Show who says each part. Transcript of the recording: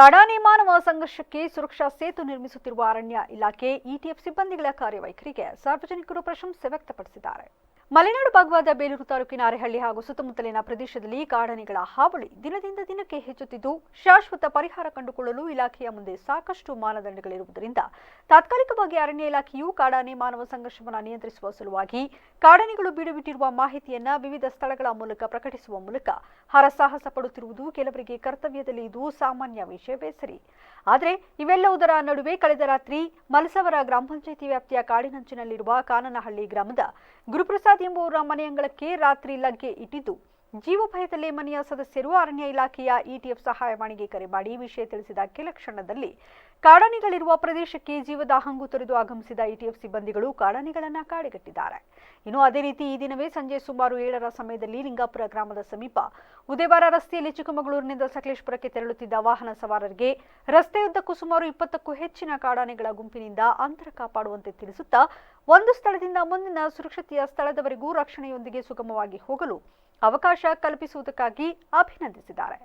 Speaker 1: ಕಾಡಾನೆ ಮಾನವ ಸಂಘರ್ಷಕ್ಕೆ ಸುರಕ್ಷಾ ಸೇತು ನಿರ್ಮಿಸುತ್ತಿರುವ ಅರಣ್ಯ ಇಲಾಖೆ ಇಟಿಎಫ್ ಸಿಬ್ಬಂದಿಗಳ ಕಾರ್ಯವೈಖರಿಗೆ ಸಾರ್ವಜನಿಕರು ಪ್ರಶಂಸೆ ವ್ಯಕ್ತಪಡಿಸಿದ್ದಾರೆ. ಮಲೆನಾಡು ಭಾಗವಾದ ಬೇಲೂರು ತಾಲೂಕಿನ ಅರೆಹಳ್ಳಿ ಹಾಗೂ ಸುತ್ತಮುತ್ತಲಿನ ಪ್ರದೇಶದಲ್ಲಿ ಕಾಡಾನೆಗಳ ಹಾವಳಿ ದಿನದಿಂದ ದಿನಕ್ಕೆ ಹೆಚ್ಚುತ್ತಿದ್ದು, ಶಾಶ್ವತ ಪರಿಹಾರ ಕಂಡುಕೊಳ್ಳಲು ಇಲಾಖೆಯ ಮುಂದೆ ಸಾಕಷ್ಟು ಮಾನದಂಡಗಳಿರುವುದರಿಂದ ತಾತ್ಕಾಲಿಕವಾಗಿ ಅರಣ್ಯ ಇಲಾಖೆಯು ಕಾಡಾನೆ ಮಾನವ ಸಂಘರ್ಷವನ್ನು ನಿಯಂತ್ರಿಸುವ ಸಲುವಾಗಿ ಕಾಡಾನೆಗಳು ಬೀಡುಬಿಟ್ಟಿರುವ ಮಾಹಿತಿಯನ್ನ ವಿವಿಧ ಸ್ಥಳಗಳ ಮೂಲಕ ಪ್ರಕಟಿಸುವ ಮೂಲಕ ಹರಸಾಹಸ ಪಡುತ್ತಿರುವುದು ಕೆಲವರಿಗೆ ಕರ್ತವ್ಯದಲ್ಲಿ ಇದು ಸಾಮಾನ್ಯ ವಿಷಯವೇ ಸರಿ. ಆದರೆ ಇವೆಲ್ಲವುದರ ನಡುವೆ ಕಳೆದ ರಾತ್ರಿ ಮಲಸವರ ಗ್ರಾಮ ಪಂಚಾಯಿತಿ ವ್ಯಾಪ್ತಿಯ ಕಾಡಿನಂಚಿನಲ್ಲಿರುವ ಕಾನನಹಳ್ಳಿ ಗ್ರಾಮದ ಗುರುಪ್ರಸಾದ್ ಎಂಬುವರ ಮನೆಯಂಗಳಕ್ಕೆ ರಾತ್ರಿ ಲಗ್ಗೆ ಇಟ್ಟಿದ್ದು. ಜೀವ ಭಯದಲ್ಲೇ ಮನೆಯ ಸದಸ್ಯರು ಅರಣ್ಯ ಇಲಾಖೆಯ ಇಟಿಎಫ್ ಸಹಾಯವಾಣಿಗೆ ಕರೆ ಮಾಡಿ ವಿಷಯ ತಿಳಿಸಿದ ಕೆಲ ಕ್ಷಣದಲ್ಲಿ ಕಾಡಾನೆಗಳಿರುವ ಪ್ರದೇಶಕ್ಕೆ ಜೀವದ ಹಂಗು ತೊರೆದು ಆಗಮಿಸಿದ ಇಟಿಎಫ್ ಸಿಬ್ಬಂದಿಗಳು ಕಾಡಾನೆಗಳನ್ನು ಕಾಡಿಗಟ್ಟಿದ್ದಾರೆ. ಇನ್ನು ಅದೇ ರೀತಿ ಈ ದಿನವೇ ಸಂಜೆ ಸುಮಾರು ಏಳರ ಸಮಯದಲ್ಲಿ ಲಿಂಗಾಪುರ ಗ್ರಾಮದ ಸಮೀಪ ಉದಯವಾರ ರಸ್ತೆಯಲ್ಲಿ ಚಿಕ್ಕಮಗಳೂರಿನಿಂದ ಸಕಲೇಶ್ಪುರಕ್ಕೆ ತೆರಳುತ್ತಿದ್ದ ವಾಹನ ಸವಾರರಿಗೆ ರಸ್ತೆಯುದ್ದಕ್ಕೂ ಸುಮಾರು ಇಪ್ಪತ್ತಕ್ಕೂ ಹೆಚ್ಚಿನ ಕಾಡಾನೆಗಳ ಗುಂಪಿನಿಂದ ಅಂತರ ಕಾಪಾಡುವಂತೆ ತಿಳಿಸುತ್ತಾ ಒಂದು ಸ್ಥಳದಿಂದ ಮುಂದಿನ ಸುರಕ್ಷತೆಯ ಸ್ಥಳದವರೆಗೂ ರಕ್ಷಣೆಯೊಂದಿಗೆ ಸುಗಮವಾಗಿ ಹೋಗಲು ಅವಕಾಶ ಕಲ್ಪಿಸುವುದಕ್ಕಾಗಿ ಅಭಿನಂದಿಸಿದ್ದಾರೆ